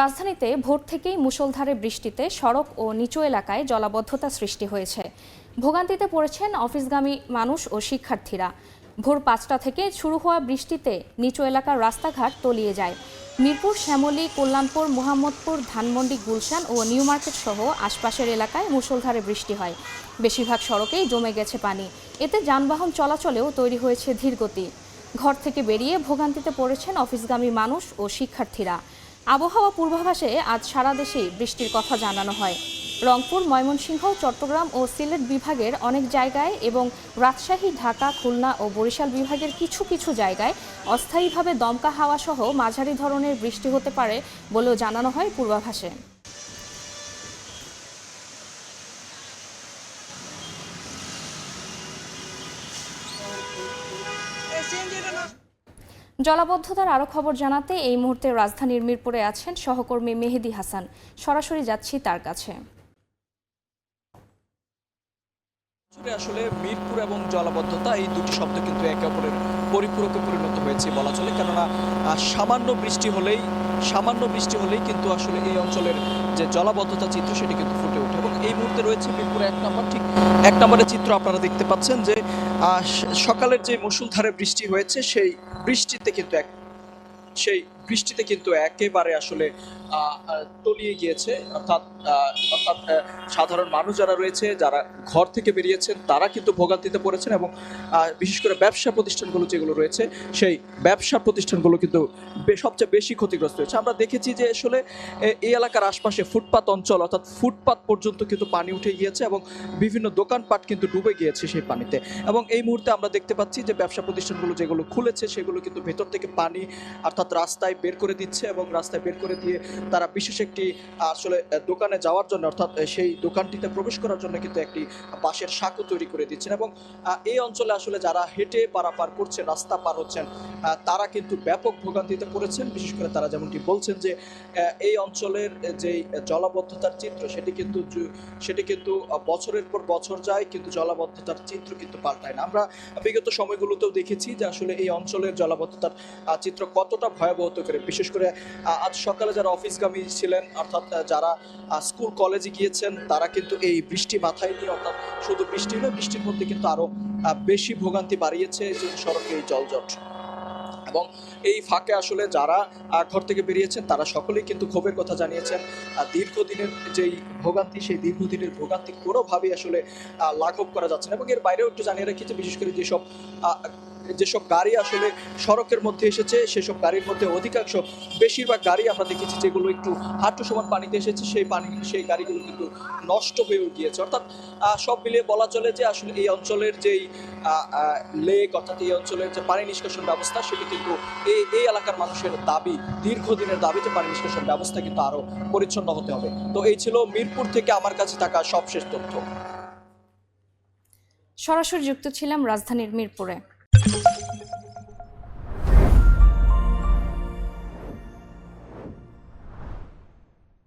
রাজধানীতে ভোর থেকেই মুষলধারে বৃষ্টিতে সড়ক ও নিচু এলাকায় জলাবদ্ধতা সৃষ্টি হয়েছে। ভোগান্তিতে পড়েছেন অফিসগামী মানুষ ও শিক্ষার্থীরা। ভোর পাঁচটা থেকে শুরু হওয়া বৃষ্টিতে নিচু এলাকার রাস্তাঘাট তলিয়ে যায়। মিরপুর, শ্যামলী, কল্যাণপুর, মোহাম্মদপুর, ধানমন্ডি, গুলশান ও নিউ মার্কেট সহ আশপাশের এলাকায় মুষলধারে বৃষ্টি হয়। বেশিরভাগ সড়কেই জমে গেছে পানি। এতে যানবাহন চলাচলেও তৈরি হয়েছে ধীরগতি। ঘর থেকে বেরিয়ে ভোগান্তিতে পড়েছেন অফিসগামী মানুষ ও শিক্ষার্থীরা। আবহাওয়া পূর্বাভাসে আজ সারা দেশেই বৃষ্টির কথা জানানো হয়। রংপুর, ময়মনসিংহ, চট্টগ্রাম ও সিলেট বিভাগের অনেক জায়গায় এবং রাজশাহী, ঢাকা, খুলনা ও বরিশাল বিভাগের কিছু কিছু জায়গায় অস্থায়ীভাবে দমকা হাওয়া সহ মাঝারি ধরনের বৃষ্টি হতে পারে বলেও জানানো হয় পূর্বাভাসে। জলাবদ্ধতার আরও খবর জানাতে এই মুহূর্তে রাজধানীর মিরপুরে আছেন সহকর্মী মেহেদি হাসান। সরাসরি যাচ্ছি তার কাছে। আসলে মিরপুর এবং জলাবদ্ধতা, এই দুটি শব্দ কিন্তু একে অপরের পরিপূরকে পরিণত হয়েছে বলা চলে। কেননা সামান্য বৃষ্টি হলেই, সামান্য বৃষ্টি হলেই কিন্তু আসলে এই অঞ্চলের যে জলাবদ্ধতা চিত্র, সেটি কিন্তু ফুটে এই মুহূর্তে রয়েছে মিরপুরে এক নম্বর। ঠিক এক নম্বরের চিত্র আপনারা দেখতে পাচ্ছেন যে সকালের যে মুসুলধারে বৃষ্টি হয়েছে, সেই বৃষ্টিতে কিন্তু এক, সেই বৃষ্টিতে কিন্তু একেবারে আসলে তলিয়ে গিয়েছে। অর্থাৎ অর্থাৎ সাধারণ মানুষ যারা রয়েছে, যারা ঘর থেকে বেরিয়েছেন, তারা কিন্তু ভোগান্তিতে পড়েছেন এবং বিশেষ করে ব্যবসা প্রতিষ্ঠানগুলো যেগুলো রয়েছে, সেই ব্যবসা প্রতিষ্ঠানগুলো কিন্তু সবচেয়ে বেশি ক্ষতিগ্রস্ত হয়েছে। আমরা দেখেছি যে আসলে এই এলাকার আশপাশে ফুটপাত অঞ্চল, অর্থাৎ ফুটপাত পর্যন্ত কিন্তু পানি উঠে গিয়েছে এবং বিভিন্ন দোকানপাট কিন্তু ডুবে গিয়েছে সেই পানিতে। এবং এই মুহূর্তে আমরা দেখতে পাচ্ছি যে ব্যবসা প্রতিষ্ঠানগুলো যেগুলো খুলেছে, সেগুলো কিন্তু ভেতর থেকে পানি, অর্থাৎ রাস্তায় বের করে দিচ্ছে এবং রাস্তায় বের করে দিয়ে তারা বিশেষ একটি, আসলে দোকানে যাওয়ার জন্য, অর্থাৎ সেই দোকানটিতে প্রবেশ করার জন্য কিন্তু একটি বাঁশের সাঁকো তৈরি করে দিচ্ছেন এবং এই অঞ্চলে আসলে যারা হেঁটে পারাপার করছেন রাস্তা পার হচ্ছেন তারা কিন্তু ব্যাপক ভোগান্তিতে পড়েছেন। বিশেষ করে তারা যেমনটি বলছেন যে এই অঞ্চলের যেই জলাবদ্ধতার চিত্র, সেটি কিন্তু সেটি কিন্তু বছরের পর বছর যায়, কিন্তু জলাবদ্ধতার চিত্র কিন্তু পাল্টায় না। আমরা বিগত সময়গুলোতেও দেখেছি যে আসলে এই অঞ্চলের জলাবদ্ধতার চিত্র কতটা ভয়াবহ হতে করে। বিশেষ করে আজ সকালে যারা অফিসগামী ছিলেন, অর্থাৎ যারা স্কুল, কলেজে গিয়েছেন, তারা কিন্তু এই বৃষ্টি মাথায় নিয়ে, অর্থাৎ শুধু বৃষ্টি নয়, বৃষ্টির মধ্যে কিন্তু আরও বেশি ভোগান্তি বাড়িয়েছে সড়কে এই জলজট। এবং এই ফাঁকে আসলে যারা ঘর থেকে বেরিয়েছেন, তারা সকলেই কিন্তু ক্ষোভের কথা জানিয়েছেন। দীর্ঘদিনের যেই ভোগান্তি, সেই দীর্ঘদিনের ভোগান্তি কোনোভাবেই আসলে লাঘব করা যাচ্ছে না। এবং এর বাইরেও একটু জানিয়ে রাখি যে, বিশেষ করে যেসব যেসব গাড়ি আসলে সড়কের মধ্যে এসেছে, সেসব গাড়ির মধ্যে অধিকাংশ বেশিরভাগ গাড়ি আমরা দেখেছি যেগুলো একটু হাঁটু সমান পানিতে এসেছে, সেই পানি, সেই গাড়িগুলো কিন্তু নষ্ট হয়েও গিয়েছে। অর্থাৎ সব মিলিয়ে বলা চলে যে আসলে এই অঞ্চলের যেই লেক অর্থাৎ এই অঞ্চলের যে পানি নিষ্কাশন ব্যবস্থা, সেটি কিন্তু এই এই এলাকার মানুষের দাবি, দীর্ঘদিনের দাবি যে পানি নিষ্কাশন ব্যবস্থা কিন্তু আরও পরিচ্ছন্ন হতে হবে। তো এই ছিল মিরপুর থেকে আমার কাছে থাকা সবশেষ তথ্য। সরাসরি যুক্ত ছিলাম রাজধানীর মিরপুরে।